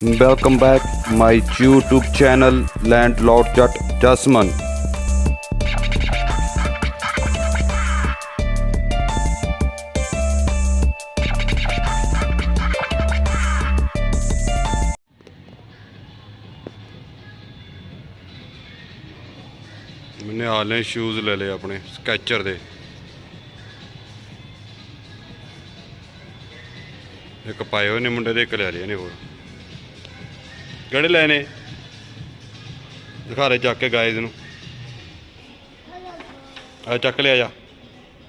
Welcome back my YouTube channel landlord Jatt Jasman ਮੈਨੇ online shoes ਲੈ ਲਏ ਆਪਣੇ ਸਕੈਚਰ ਦੇ ਇੱਕ ਪਾਏ ਹੋਏ ਨੇ ਮੁੰਡੇ ਦੇ ਇੱਕ ਲੈ ਲਏ ਨੇ ਹੋਰ ਕਿਹੜੇ ਲਏ ਨੇ। ਦਿਖਾ ਰਹੇ ਚੱਕ ਕੇ ਗਾਇਜ਼ ਨੂੰ। ਆ ਚੱਕ ਲਿਆ ਜਾ।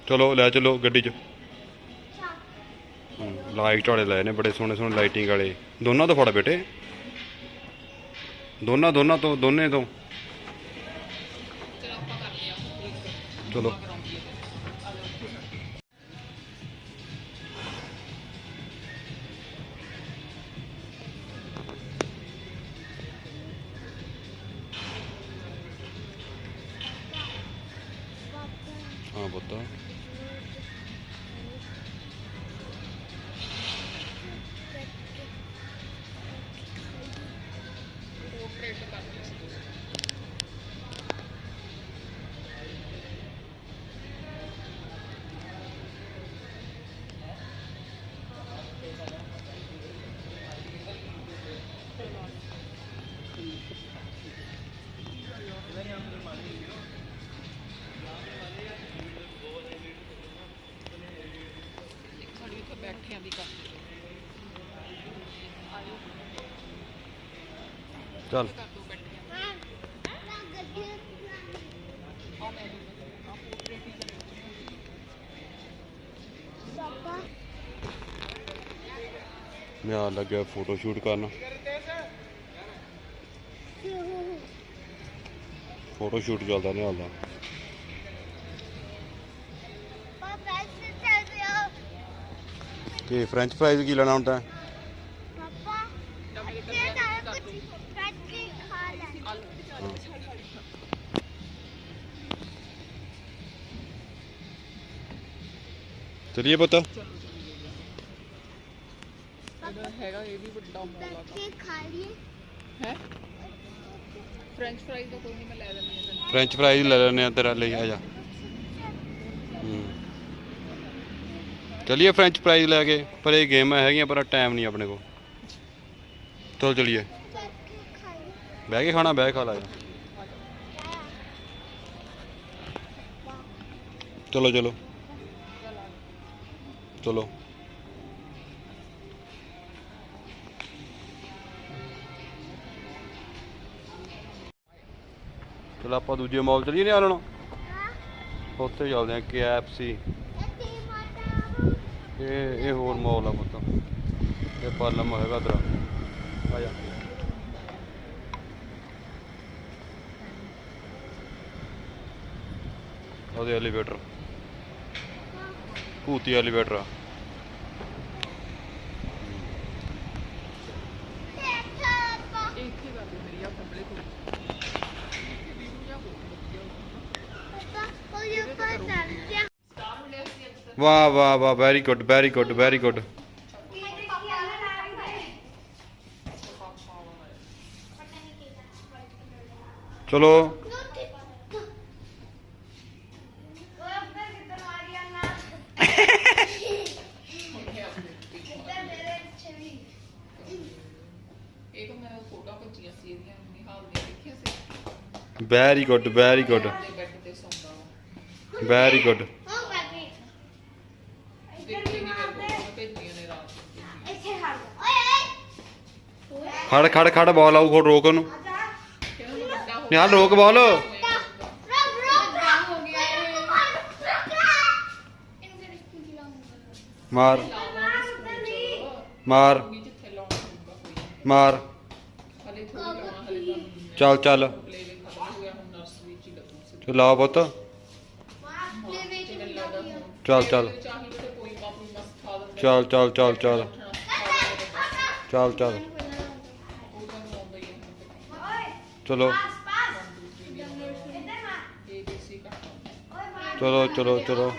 ਚਲੋ, ਲੈ ਚਲੋ ਗੱਡੀ 'ਚ। ਲਾਈਟ ਵਾਲੇ ਲਏ ਨੇ ਬੜੇ ਸੋਹਣੇ ਸੋਹਣੇ ਲਾਈਟਿੰਗ ਵਾਲੇ। ਦੋਨਾਂ ਤੋਂ ਫੜ ਬੇਟੇ। ਦੋਨਾਂ ਦੋਨਾਂ ਤੋਂ, ਦੋਨੇ ਤੋਂ। ਚਲੋ। ਹਾਂ ਪੁੱਤ ਦੀ ਕਰ ਦੋ ਬੈਠਿਆਂ ਆ। ਮੈਂ ਆ ਲੱਗਿਆ ਫੋਟੋ ਸ਼ੂਟ ਕਰਨ। ਫੋਟੋ ਸ਼ੂਟ ਚੱਲਦਾ ਨੇ ਹਾਲਾ ਕੀ ਫ੍ਰੈਂਚ ਫ੍ਰਾਈਜ਼ ਕੀ ਲੈਣਾ ਹੁੰਦਾ ਚਲਿਏ ਪੁੱਤ। ਇਹਦਾ ਹੈਗਾ ਇਹ ਵੀ ਵੱਡਾ ਮੋਲ ਆ। ਹੈ? ਫ੍ਰੈਂਚ ਫ੍ਰਾਈਜ਼ ਦਾ ਕੋਈ ਨਹੀਂ ਮੈਂ ਲੈ ਤੈਨੂੰ ਫ੍ਰੈਂਚ ਫ੍ਰਾਈਜ਼ ਲੈ ਲੈਣੇ ਆ ਤੇਰਾ ਲਈ ਆ ਜਾ। ਚਲਿਏ ਫ੍ਰੈਂਚ ਫ੍ਰਾਈਜ਼ ਲੈ ਕੇ ਪਰ ਇਹ ਗੇਮਾਂ ਹੈਗੀਆਂ ਪਰ ਟਾਈਮ ਨਹੀਂ ਆਪਣੇ ਕੋਲ। ਚਲ ਚਲਿਏ। ਬਹਿ ਕੇ ਖਾਣਾ ਬਹਿ ਖਾ ਲਾ। ਚਲੋ ਚਲੋ। ਚਲੋ। ਚਲ ਆਪਾਂ ਦੂਜੇ ਮਾਲ ਚਲੀਏ ਨਹੀਂ ਆਲਣ ਉੱਥੇ ਚੱਲਦੇ ਆ KFC ਇਹ ਇਹ ਹੋਰ ਮਾਲ ਆ ਪੁੱਤ। ਇਹ ਪਾਲਮ ਹੈਗਾ ਤੇਰਾ। ਆ ਜਾ। ਉਹਦੇ ਐਲੀਵੇਟਰ ਭੂਤੀ ਐਲੀਵੇਟਰ ਆ ਇਹ ਇੱਥੇ ਕਰ ਦਿਓ ਮੇਰੀ ਆ ਕੰਬਲੇ ਕੋਲ ਵੀਡੀਓ ਜਾਂ ਹੋ ਵਾਹ ਵਾਹ ਵਾਹ very good very good very good ਚਲੋ। Very good very good very good ਖੜ ਖੜ ਖੜ ਬਾਲ ਆਊ ਖੜ ਰੋਕ ਉਹਨੂੰ। ਨਿਹਾਲ, ਰੋਕ ਬਾਲ ਮਾਰ। ਮਾਰ। ਮਾਰ। ਹਲੇ ਚੱਲ। ਚੱਲ, ਲਾ ਪੁੱਤ। ਤੇ ਚੱਲ ਚੱਲ। ਚਾਹੀਦਾ ਚੱਲ ਚੱਲ ਚੱਲ ਚੱਲ। ਚੱਲ ਚੱਲ। ਹੈ ਚਲੋ ਇਹ ਦੇਸੀ ਘੱਟ ਚਲੋ ਚਲੋ ਚਲੋ